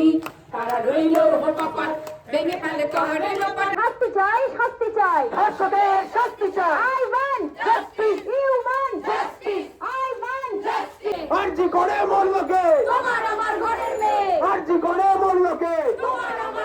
হয়নি তারা রইল কপাল ভেঙে ফেলে করে লোপাট শাস্তি চাই শাস্তি চাই। ধর্ষকের শাস্তি চাই। I want justice you want justice I want justice RG করে মরলকে। তোমার আমার ঘরের মেয়ে। আরজি করে মরলকে। তোমার আমার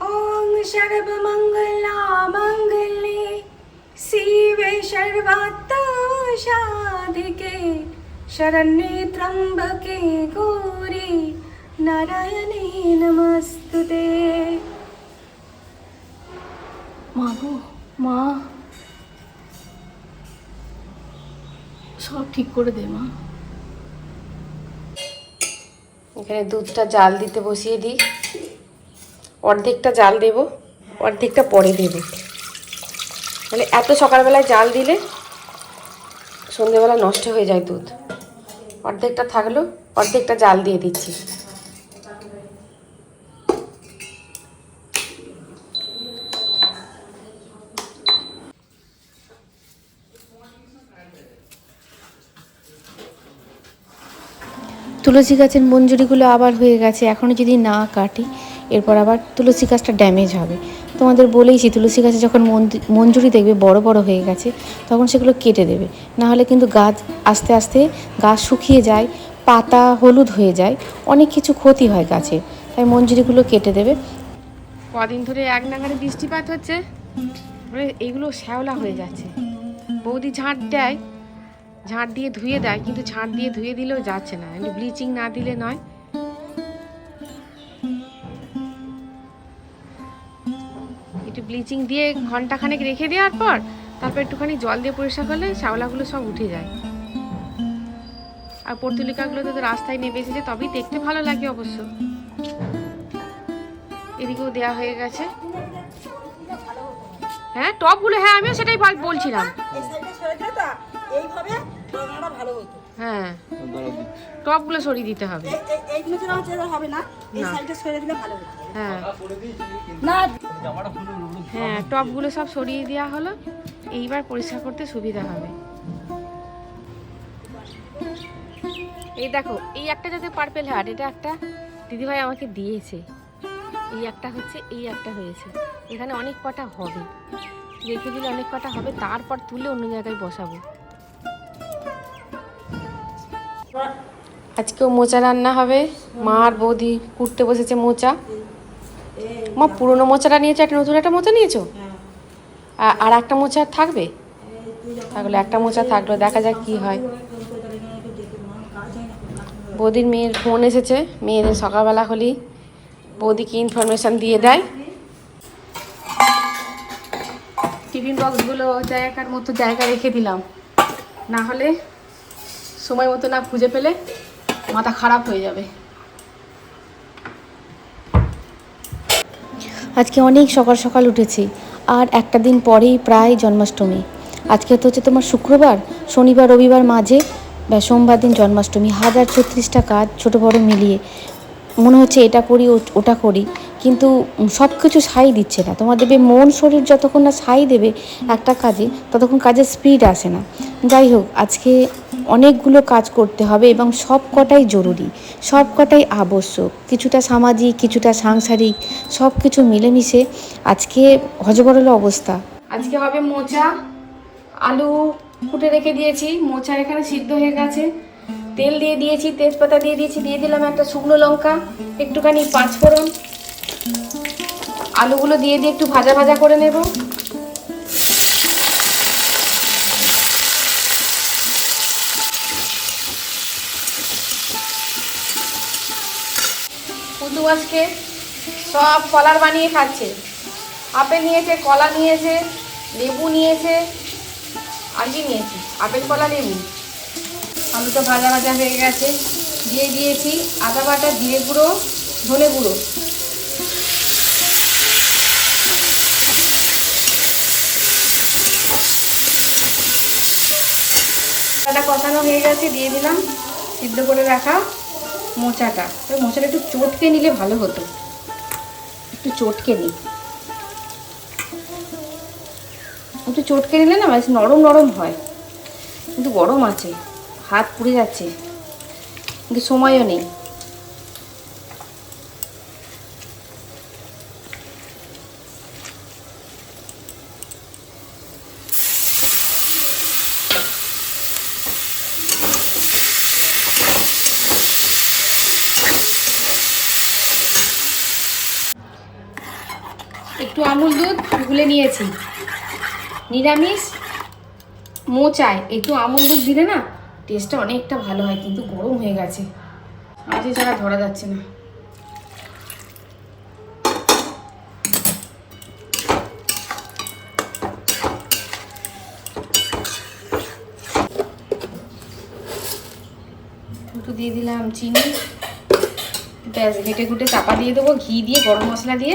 ওম সর্বমঙ্গলা মঙ্গলে শিবে সর্বাত্ম সাধিকে শরণ্যে ত্রম্বকে গৌরি নারায়ণে নমস্তুতে মা গো মা সব ঠিক করে দে মা এখানে দুধটা জাল দিতে বসিয়ে দিই। অর্ধেকটা জাল দেব, অর্ধেকটা পরে দেব। মানে এত সকালবেলায় জাল দিলে সন্ধেবেলা নষ্ট হয়ে যায় দুধ। অর্ধেকটা থাকল, অর্ধেকটা জাল দিয়ে দিচ্ছি। তুলসী গাছের মঞ্জুরিগুলো আবার হয়ে গেছে, এখনও যদি না কাটি, এরপর আবার তুলসী গাছটা ড্যামেজ হবে। তোমাদের বলেইছি তুলসী গাছে যখন মঞ্জু- মঞ্জুরি দেখবে, বড় বড় হয়ে গেছে, তখন সেগুলো কেটে দেবে। না হলে কিন্তু গাছ আস্তে আস্তে গাছ শুকিয়ে যায়, পাতা হলুদ হয়ে যায়, অনেক কিছু ক্ষতি হয় গাছের তাই মঞ্জুরিগুলো কেটে দেবে। কদিন ধরে এক নাগারে বৃষ্টিপাত হচ্ছে এইগুলো শ্যাওলা হয়ে যাচ্ছে। বৌদি ঝাঁট দেয় ঝাঁট দিয়ে ধুয়ে দেয়, কিন্তু ঝাঁট দিয়ে ধুয়ে দিলেও যাচ্ছে না। ব্লিচিং না দিলে নয়। একটু ব্লিচিং দিয়ে ঘন্টাখানেক রেখে দেওয়ার পর, তারপর একটুখানি জল দিয়ে পরিষ্কার করলে শ্যাওলাগুলো সব উঠে যায়। আর পর্তুলিকাগুলো তো রাস্তায় নেমে এসেছে, তবেই দেখতে ভালো লাগে অবশ্য। এদিকেও দেওয়া হয়ে গেছে। হ্যাঁ টপগুলো হ্যাঁ আমিও সেটাই বল- বলছিলাম এইভাবে ভালো হতো। হ্যাঁ। টপগুলো সরিয়ে দিতে হবে। এই- এই- এইগুলো হচ্ছে এবার হবে না এই না। সাইডে সরে দিলে ভালো হতো। হ্যাঁ। না। হ্যাঁ টপগুলো সব সরিয়ে দেওয়া হলো। এইবার পরিষ্কার করতে সুবিধা হবে। এই দেখো এই একটা যাতে পার্পেল হার্ট এটা একটা দিদিভাই আমাকে দিয়েছে। এই একটা হচ্ছে এই একটা হয়েছে। এখানে অনেক কটা হবে। রেখে দিলে অনেক কটা হবে তারপর তুলে অন্য জায়গায় বসাবো। আজকেও মোচা রান্না হবে। মা আর বৌদি কুটতে বসেছে মোচা। মা, পুরনো মোচাটা নিয়েছো? একটা নতুন একটা মোচা নিয়েছো? আর একটা মোচা থাকবে? তাহলে একটা মোচা থাকল, দেখা যাক কি হয়। বৌদির মেয়ের ফোন এসেছে। মেয়েদের সকালবেলা হলেই বৌদিকে ইনফরমেশন দিয়ে দেয়। টিফিন বক্সগুলো জায়গার মতো জায়গা রেখে দিলাম। না হলে সময় মতো না খুঁজে পেলে মাথা খারাপ হয়ে যাবে। আজকে অনেক সকাল সকাল উঠেছি, আর একটা দিন পরেই প্রায় জন্মাষ্টমী। আজকে তো হচ্ছে তোমার শুক্রবার, শনিবার, রবিবার মাঝে, বা সোমবার দিন জন্মাষ্টমী। হাজার ছত্রিশটা কাজ ছোটো বড় মিলিয়ে মনে হচ্ছে এটা করি ওটা করি। কিন্তু সব কিছু সাই দিচ্ছে না। তোমার দেবে মন শরীর যতক্ষণ না সাই দেবে একটা কাজে, ততক্ষণ কাজের স্পিড আসে না। যাই হোক, আজকে অনেকগুলো কাজ করতে হবে এবং সব কটাই জরুরি। সব কটাই আবশ্যক। কিছুটা সামাজিক, কিছুটা সাংসারিক, সব কিছু মিলেমিশে আজকে হজবরল অবস্থা। আজকে হবে মোচা, আলু ফুটে রেখে দিয়েছি। মোচা এখানে সিদ্ধ হয়ে গেছে। তেল দিয়ে দিয়েছি, তেজপাতা দিয়ে দিয়েছি, দিয়ে দিলাম একটা শুকনো লঙ্কা, একটুখানি পাঁচফোড়ন। আলুগুলো দিয়ে দিয়ে একটু ভাজা ভাজা করে নেব। কিন্তু আজকে সব কলার বানিয়ে খাচ্ছে। আপেল নিয়েছে, কলা নিয়েছে, লেবু নিয়েছে আর কি নিয়েছি। আপেল, কলা, লেবু। আলু তো ভাজা ভাজা হয়ে গেছে। দিয়ে দিয়েছি আদা বাটা, জিরে গুঁড়ো, ধনে গুঁড়ো। কষানো হয়ে গেছে, দিয়ে দিলাম। সিদ্ধ করে রাখা। মোচাটা। তো মোচাটা একটু চটকে নিলে ভালো হতো। একটু চটকে নিই একটু চটকে নিলে না বেশ নরম নরম হয়। কিন্তু গরম আছে, হাত পুড়ে যাচ্ছে। কিন্তু সময়ও নেই একটু আমুল দুধ গুলে নিয়েছি। নিরামিষ, মোচায়। একটু আমুল দুধ দিলে না টেস্টটা অনেকটা ভালো হয়, কিন্তু গরম হয়ে গেছে। আজকে ছাড়া ধরা যাচ্ছে না। দিয়ে দিলাম চিনি। ব্যাস, ঘেটে ঘুটে চাপা দিয়ে দেবো, ঘি দিয়ে গরম মশলা দিয়ে।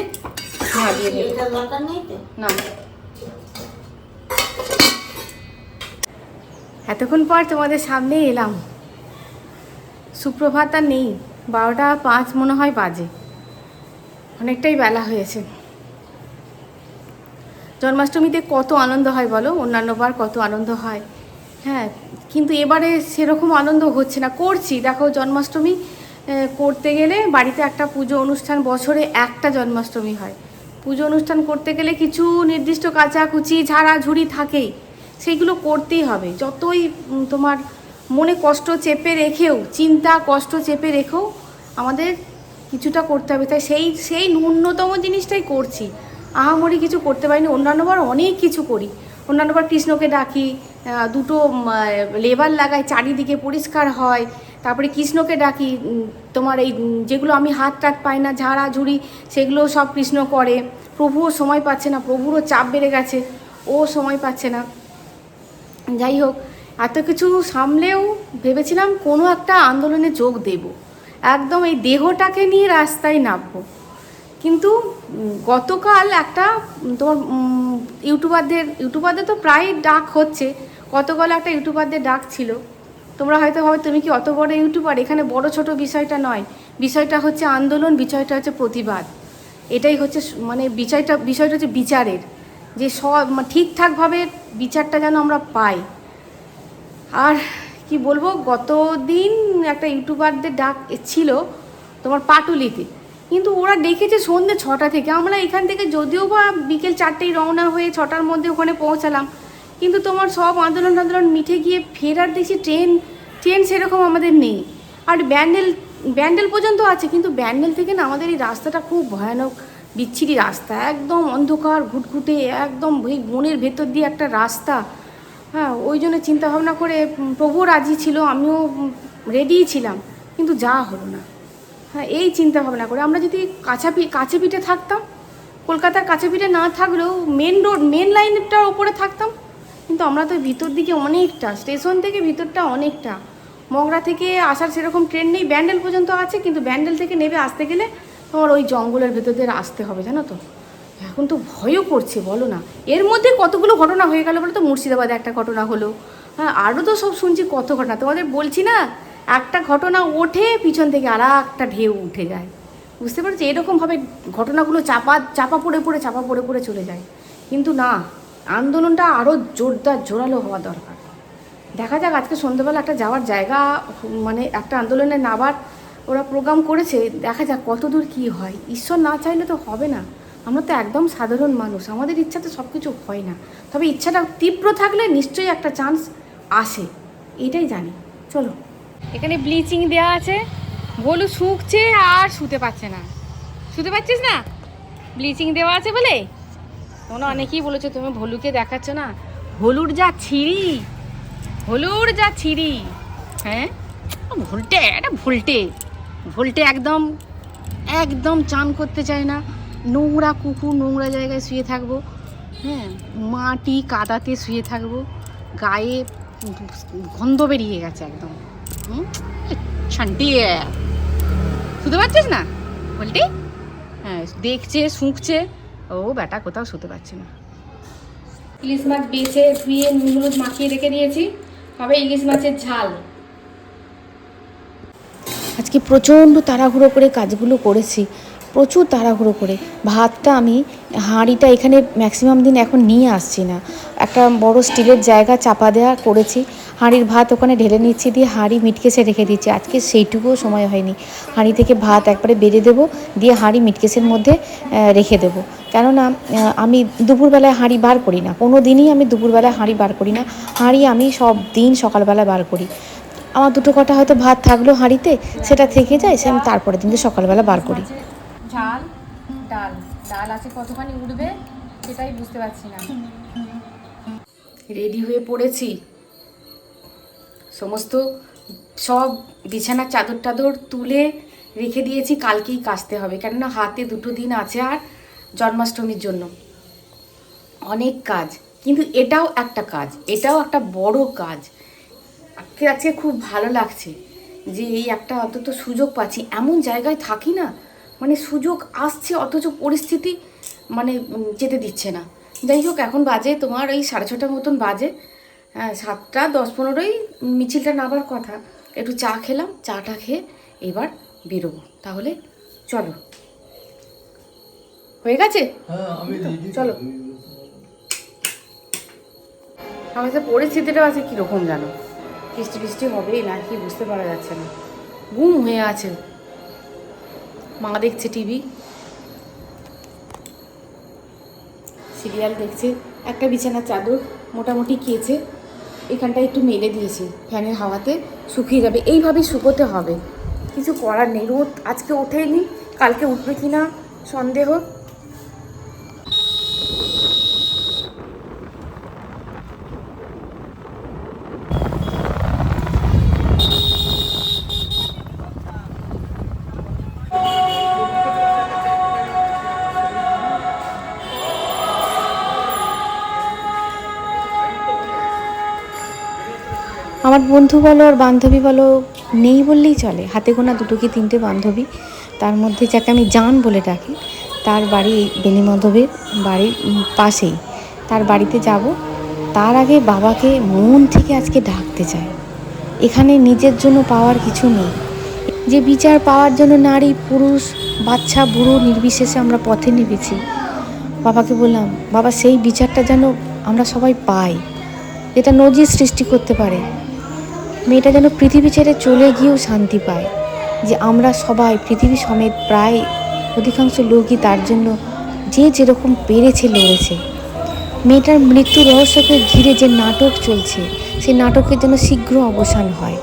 এতক্ষণ পর তোমাদের সামনে এলাম। সুপ্রভাত আর নেই, বারোটা পাঁচ মনে হয় বাজে। অনেকটাই বেলা হয়েছে। জন্মাষ্টমীতে কত আনন্দ হয় বলো? অন্যান্য বার কত আনন্দ হয়। হ্যাঁ কিন্তু এবারে সেরকম আনন্দ হচ্ছে না। করছি। দেখো, জন্মাষ্টমী করতে গেলে বাড়িতে একটা পুজো অনুষ্ঠান বছরে একটা জন্মাষ্টমী হয়। পুজো অনুষ্ঠান করতে গেলে কিছু নির্দিষ্ট কাচাকুচি ঝাড়াঝুড়ি থাকেই। সেইগুলো করতেই হবে। যতই তোমার মনে কষ্ট চেপে রেখেও, চিন্তা, কষ্ট চেপে রেখেও আমাদের কিছুটা করতে হবে। তাই সেই সেই ন্যূনতম জিনিসটাই করছি। আহামরি কিছু করতে পারিনি। অন্যান্যবার অনেক কিছু করি। অন্যান্যবার কৃষ্ণকে ডাকি দুটো লেবার লাগাই, চারিদিকে পরিষ্কার হয় তারপরে কৃষ্ণকে ডাকি তোমার এই যেগুলো আমি হাত টাত পাই না, ঝাড়া ঝুড়ি, সেগুলো সব কৃষ্ণ করে। প্রভুও সময় পাচ্ছে না, প্রভুরও চাপ বেড়ে গেছে, ও সময় পাচ্ছে না। যাই হোক, এত কিছু সামলেও ভেবেছিলাম কোনো একটা আন্দোলনে যোগ দেব। একদম এই দেহটাকে নিয়ে রাস্তায় নামবো। কিন্তু গতকাল একটা তোমার ইউটিউবারদের ইউটিউবারদের তো প্রায় ডাক হচ্ছে, গতকাল একটা ইউটিউবারদের ডাক ছিল। তোমরা হয়তো ভাবে, তুমি কি অত বড় ইউটিউবার? এখানে বড় ছোট বিষয়টা নয়। বিষয়টা হচ্ছে আন্দোলন, বিষয়টা হচ্ছে প্রতিবাদ। এটাই হচ্ছে মানে বিষয়টা বিষয়টা হচ্ছে বিচারের। যে সব মা- ঠিকঠাকভাবে বিচারটা যেন আমরা পাই। আর কি বলব গত দিন একটা ইউটিউবারদের ডাক ছিল তোমার পাটুলিতে। কিন্তু ওরা ডেকেছে সন্ধ্যে ছটা থেকে। আমরা এখান থেকে যদিও বা বিকেল চারটেই রওনা হয়ে ছটার মধ্যে ওখানে পৌঁছালাম। কিন্তু তোমার সব আন্দোলন আন্দোলন মিঠে গিয়ে ফেরার দেখছি ট্রেন ট্রেন সেরকম আমাদের নেই। আর ব্যান্ডেল ব্যান্ডেল পর্যন্ত আছে, কিন্তু ব্যান্ডেল থেকে না আমাদের এই রাস্তাটা খুব ভয়ানক, বিচ্ছিরি রাস্তা, একদম অন্ধকার, ঘুটঘুটে, একদম এই বনের ভেতর দিয়ে একটা রাস্তা। হ্যাঁ ওই জন্য চিন্তাভাবনা করে প্রভু রাজি ছিল, আমিও রেডিই ছিলাম, কিন্তু যা হলো না। হ্যাঁ এই চিন্তা ভাবনা করে, আমরা যদি কাছাপি কাছে পিঠে থাকতাম, কলকাতার কাছে পিঠে না থাকলেও মেন রোড মেন লাইনটার ওপরে থাকতাম, কিন্তু আমরা তো ভিতর দিকে অনেকটা, স্টেশন থেকে ভিতরটা অনেকটা। মগরা থেকে আসার সেরকম ট্রেন নেই, ব্যান্ডেল পর্যন্ত আছে, কিন্তু ব্যান্ডেল থেকে নেবে আসতে গেলে তোমার ওই জঙ্গলের ভেতর দিয়ে আসতে হবে, জানো তো? এখন তো ভয়ও করছে, বলো না। এর মধ্যে কতগুলো ঘটনা হয়ে গেল বলো তো? মুর্শিদাবাদে একটা ঘটনা হলো। হ্যাঁ আরও তো সব শুনছি কত ঘটনা। তোমাদের বলছি না, একটা ঘটনা ওঠে, পিছন থেকে আর একটা ঢেউ উঠে যায়। বুঝতে পারছি? এরকমভাবে ঘটনাগুলো চাপা চাপা পড়ে পড়ে, চাপা পড়ে পড়ে চলে যায়। কিন্তু না, আন্দোলনটা আরও জোরদার, জোরালো হওয়া দরকার। দেখা যাক, আজকে সন্ধ্যেবেলা একটা যাওয়ার জায়গা মানে একটা আন্দোলনে নাবার ওরা প্রোগ্রাম করেছে, দেখা যাক কতদূর কী হয়। ঈশ্বর না চাইলে তো হবে না। আমরা তো একদম সাধারণ মানুষ, আমাদের ইচ্ছাতে সব কিছু হয় না। তবে ইচ্ছাটা তীব্র থাকলে নিশ্চয়ই একটা চান্স আসে এটাই জানি। চলো। এখানে ব্লিচিং দেওয়া আছে। ভলু শুকছে আর শুতে পারছে না। শুতে পারছিস না? ব্লিচিং দেওয়া আছে বলে? তোমরা অনেকেই বলেছ তুমি ভলুকে দেখাচ্ছ না। হলুর যা ছিঁড়ি। হলুর যা ছিঁড়ি হ্যাঁ? ভুলটে, এটা ভুলটে। ভুলটে একদম একদম চান করতে চায় না। নোংরা কুকুর নোংরা জায়গায় শুয়ে থাকব। হ্যাঁ মাটি কাদাতে শুয়ে থাকব। গায়ে গন্ধ বেরিয়ে গেছে একদম। হুম? ছান্টি শুতে পারছিস না? বলটি হ্যাঁ দেখছে, শুঁকছে। ও বেটা, কোথাও শুতে পারছে না। ইলিশ মাছ বেছে ধুয়ে নুন মাখিয়ে রেখে দিয়েছি। হবে ইলিশ মাছের ঝাল। আজকে প্রচণ্ড তাড়াহুড়ো করে কাজগুলো করেছি, প্রচুর তাড়াহুড়ো করে। ভাতটা আমি, হাঁড়িটা এখানে ম্যাক্সিমাম দিন এখন নিয়ে আসছি না। একটা বড় স্টিলের জায়গা চাপা দেওয়া করেছি। হাঁড়ির ভাত ওখানে ঢেলে নিচ্ছি দিয়ে হাঁড়ি মিটকেসে রেখে দিচ্ছি। আজকে সেইটুকুও সময় হয়নি। হাঁড়ি থেকে ভাত একবারে বেড়ে দেবো দিয়ে হাঁড়ি মিটকেসের মধ্যে রেখে দেবো। কেননা আমি দুপুরবেলায় হাঁড়ি বার করি না। কোনো দিনই আমি দুপুরবেলায় হাঁড়ি বার করি না। হাঁড়ি আমি সব দিন সকালবেলা বার করি। আমার দুটো কটা হয়তো ভাত থাকল হাঁড়িতে সেটা থেকে যায় সে আমি তারপরের দিনকে সকালবেলা বার করি। ঝাল ডাল। ডাল আছে কতখানি উঠবে সেটাই বুঝতে পারছি না। রেডি হয়ে পড়েছি। সমস্ত সব বিছানার চাদর টাদর তুলে রেখে দিয়েছি, কালকেই কাচতে হবে। কেননা হাতে দুটো দিন আছে আর জন্মাষ্টমীর জন্য। অনেক কাজ। কিন্তু এটাও একটা কাজ। এটাও একটা বড় কাজ। আজকে আজকে খুব ভালো লাগছে যে এই একটা অন্তত সুযোগ পাচ্ছি। এমন জায়গায় থাকি না মানে সুযোগ আসছে, অথচ পরিস্থিতি মানে যেতে দিচ্ছে না। যাই হোক, এখন বাজে তোমার ওই সাড়ে ছটার মতন বাজে। হ্যাঁ সাতটা দশ পনেরোই মিছিলটা নামার কথা। একটু চা খেলাম চাটা খেয়ে এবার বেরোবো। তাহলে চলো। হয়ে গেছে? চলো। আমাদের পরিস্থিতিটা আছে কীরকম জানো? বৃষ্টি বৃষ্টি হবেই না কি বুঝতে পারা যাচ্ছে না। গুম হয়ে আছে। মা দেখছে টিভি। সিরিয়াল দেখছে। একটা বিছানার চাদর মোটামুটি কেচে এখানটা একটু মেলে দিয়েছি। ফ্যানের হাওয়াতে শুকিয়ে যাবে। এইভাবেই শুকোতে হবে। কিছু করার নেই। রোদ আজকে ওঠেনি, কালকে উঠবে কি না সন্দেহ। আমার বন্ধু বলো আর বান্ধবী বলো নেই বললেই চলে। হাতে গোনা দুটো কি তিনটে বান্ধবী? তার মধ্যে যাকে আমি জান বলে ডাকি, তার বাড়ি বেনিমাধবের বাড়ির পাশেই। তার বাড়িতে যাব, তার আগে বাবাকে মন থেকে আজকে ডাকতে চাই। এখানে নিজের জন্য পাওয়ার কিছু নেই। যে বিচার পাওয়ার জন্য নারী, পুরুষ, বাচ্চা, বুড়ো নির্বিশেষে আমরা পথে নেমেছি। বাবাকে বললাম, বাবা, সেই বিচারটা যেন আমরা সবাই পাই। যেটা নজির সৃষ্টি করতে পারে। মেয়েটা যেন পৃথিবী ছেড়ে চলে গিয়েও শান্তি পায়। যে আমরা সবাই পৃথিবী সমেত প্রায় অধিকাংশ লোকই তার জন্য যে যেরকম পেরেছে লড়েছে। মেয়েটার মৃত্যু রহস্যকে ঘিরে যে নাটক চলছে সেই নাটকের যেন শীঘ্র অবসান হয়।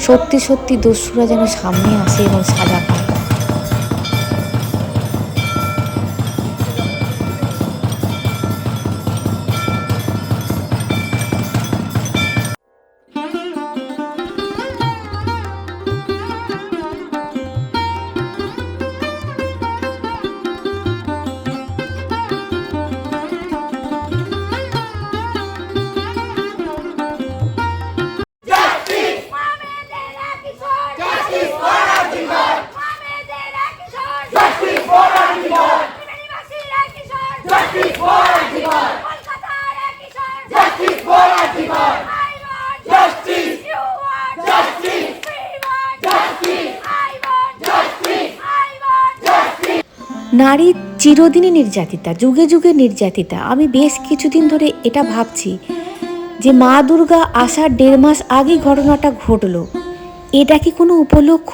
সত্যি সত্যি দস্যুরা যেন সামনে আসে এবং সাজা পায়। নারী চিরদিনই নির্যাতিতা, যুগে যুগে নির্যাতিতা আমি বেশ কিছুদিন ধরে এটা ভাবছি যে মা দুর্গা আসার দেড় মাস আগেই ঘটনাটা ঘটলো এটা কি কোনো উপলক্ষ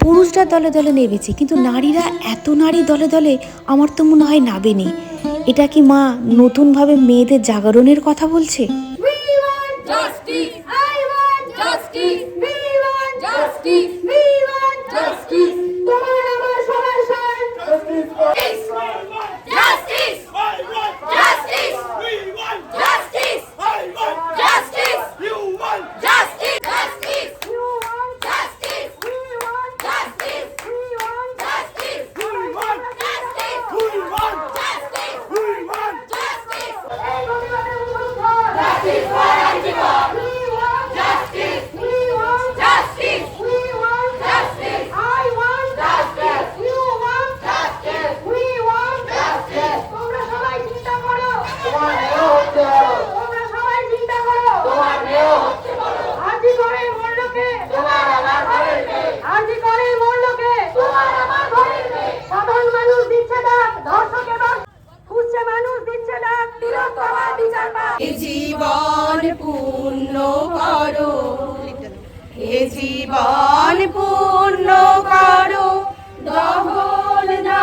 পুরুষরা দলে দলে নেমেছে, কিন্তু নারীরা এত নারী দলে দলে আমার তো মনে হয় নাবেনি এটা কি মা নতুনভাবে মেয়েদের জাগরণের কথা বলছে Justice! I want justice! We want justice! We want এ জীবন পূর্ণ করো। এ জীবন পূর্ণ করো। দহল না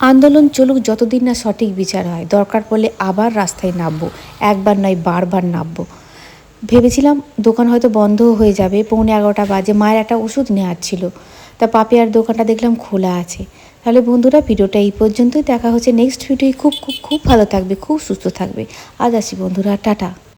আন্দোলন চলুক যতদিন না সঠিক বিচার হয়, দরকার পড়লে আবার রাস্তায় নামবো, একবার নয় বারবার নামবো। ভেবেছিলাম দোকান হয়তো বন্ধ হয়ে যাবে, পৌনে এগারোটা বাজে, মায়ের একটা ওষুধ নেওয়ার ছিল। তা পাপিয়ার দোকানটা দেখলাম খোলা আছে। তাহলে বন্ধুরা ভিডিওটা এই পর্যন্তই। দেখা হচ্ছে নেক্সট ভিডিও খুব খুব খুব ভালো থাকবে, খুব সুস্থ থাকবে। আজ আসি বন্ধুরা, টাটা।